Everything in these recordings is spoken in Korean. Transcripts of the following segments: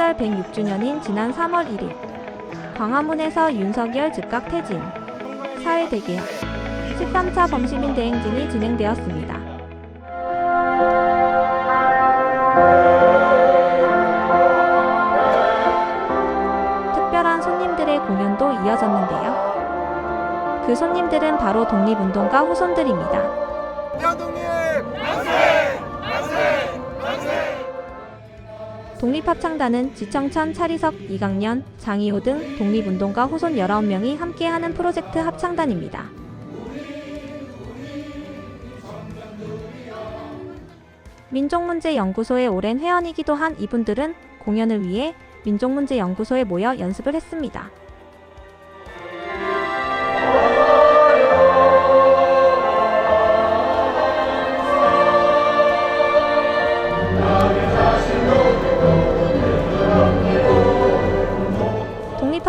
탄핵절 106주년인 지난 3월 1일 광화문에서 윤석열 즉각 퇴진 사회대개혁 13차 범시민 대행진이 진행되었습니다. 특별한 손님들의 공연도 이어졌는데요. 그 손님들은 바로 독립운동가 후손들입니다. 대한독립! 독립합창단은 지청천, 차리석, 이강년, 장이호 등 독립운동가 후손 19명이 함께하는 프로젝트 합창단입니다. 민족문제연구소의 오랜 회원이기도 한 이분들은 공연을 위해 민족문제연구소에 모여 연습을 했습니다.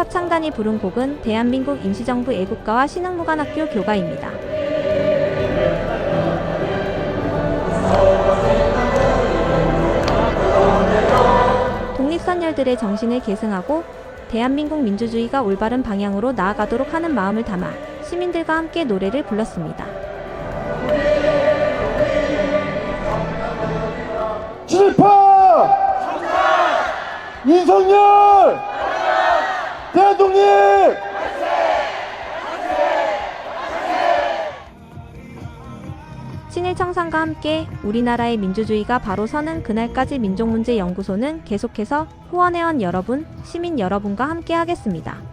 합창단이 부른 곡은 대한민국 임시정부 애국가와 신흥무관학교 교가입니다. 독립선열들의 정신을 계승하고 대한민국 민주주의가 올바른 방향으로 나아가도록 하는 마음을 담아 시민들과 함께 노래를 불렀습니다. 친일파! 윤석열! 대한독립! 친일 청산과 함께 우리나라의 민주주의가 바로 서는 그날까지 민족문제연구소는 계속해서 후원회원 여러분, 시민 여러분과 함께 하겠습니다.